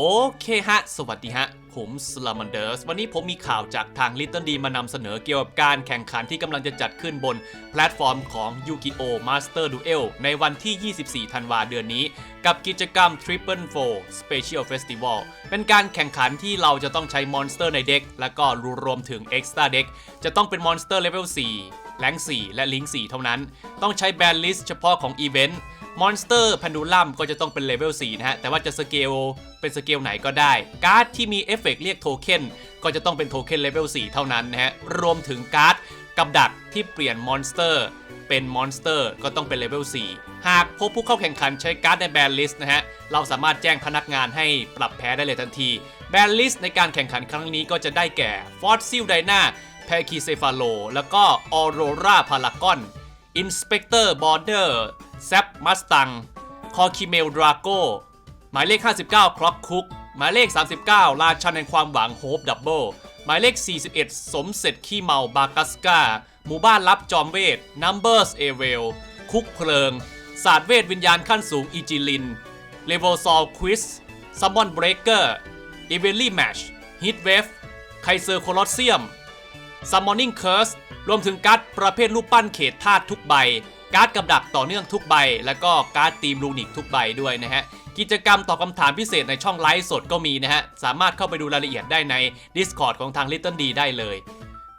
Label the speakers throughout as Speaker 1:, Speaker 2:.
Speaker 1: โอเคฮะ สวัสดีฮะ ผมสลามันเดอร์ส วันนี้ผมมีข่าวจากทาง Little D มานำเสนอเกี่ยวกับการแข่งขันที่กำลังจะจัดขึ้นบนแพลตฟอร์มของ Yu-Gi-Oh! Master Duel ในวันที่ 24 ธันวาเดือนนี้ กับกิจกรรม Triple Four Special Festival เป็นการแข่งขันที่เราจะต้องใช้มอนสเตอร์ในเด็ก และก็รวมถึง Extra Deck จะต้องเป็นมอนสเตอร์เลเวล4แรง4 และลิงก์4เท่านั้น ต้องใช้แบนลิสต์เฉพาะของอีเวนต์ มอนสเตอร์พันดูลัมก็จะต้องเป็นเลเวล4นะฮะ แต่ว่าจะสเกลเป็นสเกลไหนก็ได้ การ์ดที่มีเอฟเฟกต์เรียกโทเค็นก็จะต้องเป็นโทเค็นเลเวล4เท่านั้นนะฮะ รวมถึงการ์ดกับดักที่เปลี่ยนมอนสเตอร์เป็นมอนสเตอร์ก็ต้องเป็นเลเวล4หากพบผู้เข้าแข่งขันใช้การ์ดในแบนลิสต์นะฮะ เราสามารถแจ้งพนักงานให้ปรับแพ้ได้เลยทันที แบนลิสต์ในการแข่งขันครั้งนี้ก็จะได้แก่ฟอสซิลไดนาแพคีเซฟาโลแล้วก็ออโรราพารากอนอินสเปกเตอร์บอร์เดอร์ แซปมัสตัง คอคิเมลดราโกหมายเลข 59 คล็อกคุก หมายเลข 39 ราชันแห่งความหวังโฮปดับเบิลหมายเลข 41 สมเสร็จขี้เมาบากัสกาหมู่บ้านลับจอมเวท Numbers a v e l คุกเพลิง ศาสตร์เวทวิญญาณขั้นสูงอีจิลิน เลเวลซอลควิสซัมมอนเบรกเกอร์อีเวลลี่แมชฮิตเวฟไคเซอร์โคลอสเซียม Summoning Curse รวมถึงการ์ดประเภทรูปปั้นเขตธาตุทุกใบ การ์ดกับดักต่อเนื่องทุกใบ แล้วก็การ์ดตีมลูนิกทุกใบด้วยนะฮะกิจกรรมตอบคำถามพิเศษในช่องไลฟ์สดก็มีนะฮะ สามารถเข้าไปดูรายละเอียดได้ใน Discord ของทาง Little D ได้เลย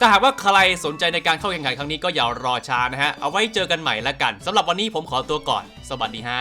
Speaker 1: ถ้าหากว่าใครสนใจในการเข้าแข่งขันครั้งนี้ก็อย่ารอช้านะฮะ เอาไว้เจอกันใหม่ละกันสำหรับวันนี้ผมขอตัวก่อน สวัสดีฮะ